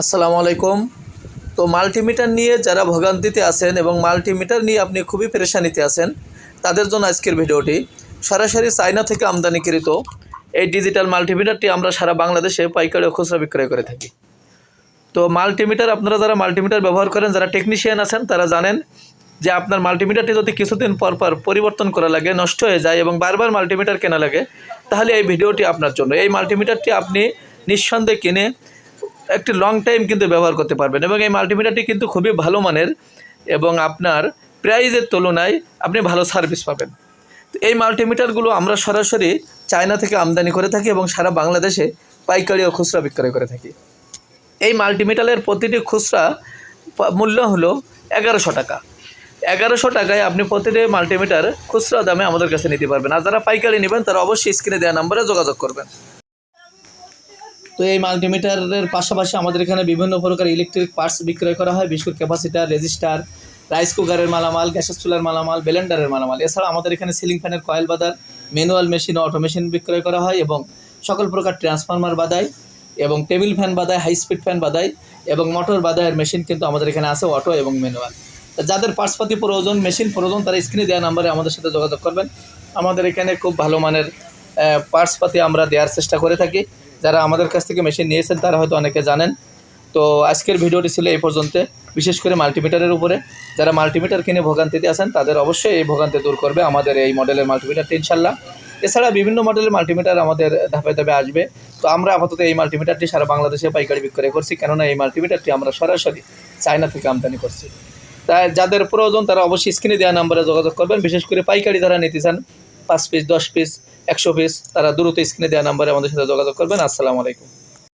আসসালামু আলাইকুম। তো মাল্টিমিটার নিয়ে যারা ভোগান্তিতে আছেন এবং মাল্টিমিটার নিয়ে আপনি খুবই পেরেশানিতে আছেন, তাদের জন্য আজকের ভিডিওটি সরাসরি চায়না থেকে আমদানিকৃত এই ডিজিটাল মাল্টিমিটারটি আমরা সারা বাংলাদেশে পাইকারি খুচরা বিক্রয় করে থাকি। তো মাল্টিমিটার, আপনারা যারা মাল্টিমিটার ব্যবহার করেন, যারা টেকনিশিয়ান আছেন, তারা জানেন যে আপনার মাল্টিমিটারটি যদি কিছুদিন পর পর পরিবর্তন করা লাগে, নষ্ট হয়ে যায় এবং বারবার মাল্টিমিটার কেনা লাগে, তাহলে এই ভিডিওটি আপনার জন্য। এই মাল্টিমিটারটি আপনি নিঃসন্দেহে কিনে একটি লং টাইম কিন্তু ব্যবহার করতে পারবেন এবং এই মাল্টিমিটারটি কিন্তু খুবই ভালো মানের এবং আপনার প্রাইজের তুলনায় আপনি ভালো সার্ভিস পাবেন। এই মাল্টিমিটারগুলো আমরা সরাসরি চায়না থেকে আমদানি করে থাকি এবং সারা বাংলাদেশে পাইকারি ও খুচরা বিক্রয় করে থাকি। এই মাল্টিমিটারের প্রতিটি খুচরা মূল্য হলো এগারোশো টাকা। এগারোশো টাকায় আপনি প্রতিটি মাল্টিমিটার খুচরা দামে আমাদের কাছে নিতে পারবেন। আর যারা পাইকারি নেবেন তারা অবশ্যই স্ক্রিনে দেওয়া নাম্বারে যোগাযোগ করবেন। তো এই মাল্টিমিটারের পাশাপাশি আমাদের এখানে বিভিন্ন প্রকার ইলেকট্রিক পার্টস বিক্রয় করা হয়, বিস্কুট ক্যাপাসিটার রেজিস্টার রাইস কুকারের মালামাল গ্যাসের চুলার মালামাল ব্লেন্ডারের মালামাল। এছাড়া আমাদের এখানে সিলিং ফ্যানের কয়েল বাদার ম্যানুয়াল মেশিন অটো মেশিন বিক্রয় করা হয় এবং সকল প্রকার ট্রান্সফরমার বাদায় এবং টেবিল ফ্যান বাদায় হাই স্পিড ফ্যান বাদায় এবং মোটর বাদায়ের মেশিন কিন্তু আমাদের এখানে আছে অটো এবং ম্যানুয়াল যাদের পার্টসপাতি প্রয়োজন মেশিন প্রয়োজন, তারা স্ক্রিনে দেওয়া নাম্বারে আমাদের সাথে যোগাযোগ করবেন। আমাদের এখানে খুব ভালো মানের পার্টসপাতি আমরা দেওয়ার চেষ্টা করে থাকি। যারা আমাদের কাছ থেকে মেশিন নিয়েছেন, তারা হয়তো অনেকে জানেন। তো আজকের ভিডিওটি ছিল এই পর্যন্ত। বিশেষ করে মাল্টিমিটারের উপরে। যারা মাল্টিমিটার কিনে ভোগান্তিতে আছেন, তাদের অবশ্যই এই ভোগান্তি দূর করবে। আমাদের এই মডেলের মাল্টিমিটারটি ইনশাল্লাহ এছাড়া বিভিন্ন মডেলের মাল্টিমিটার আমাদের ধাপে ধাপে আসবে। তো আমরা আপাতত এই মাল্টিমিটারটি সারা বাংলাদেশে পাইকারি বিক্রয় করছি। কেননা এই মাল্টিমিটারটি আমরা সরাসরি চায়না থেকে আমদানি করছি। তাই যাদের প্রয়োজন, তারা অবশ্যই স্ক্রিনে দেওয়া নাম্বারে যোগাযোগ করবেন। বিশেষ করে পাইকারি যারা নিতে চান পাঁচ পিস দশ পিস একশো পিস তারা দ্রুত স্ক্রিনে দেওয়া নাম্বারে আমাদের সাথে যোগাযোগ করবেন। আসসালামু আলাইকুম।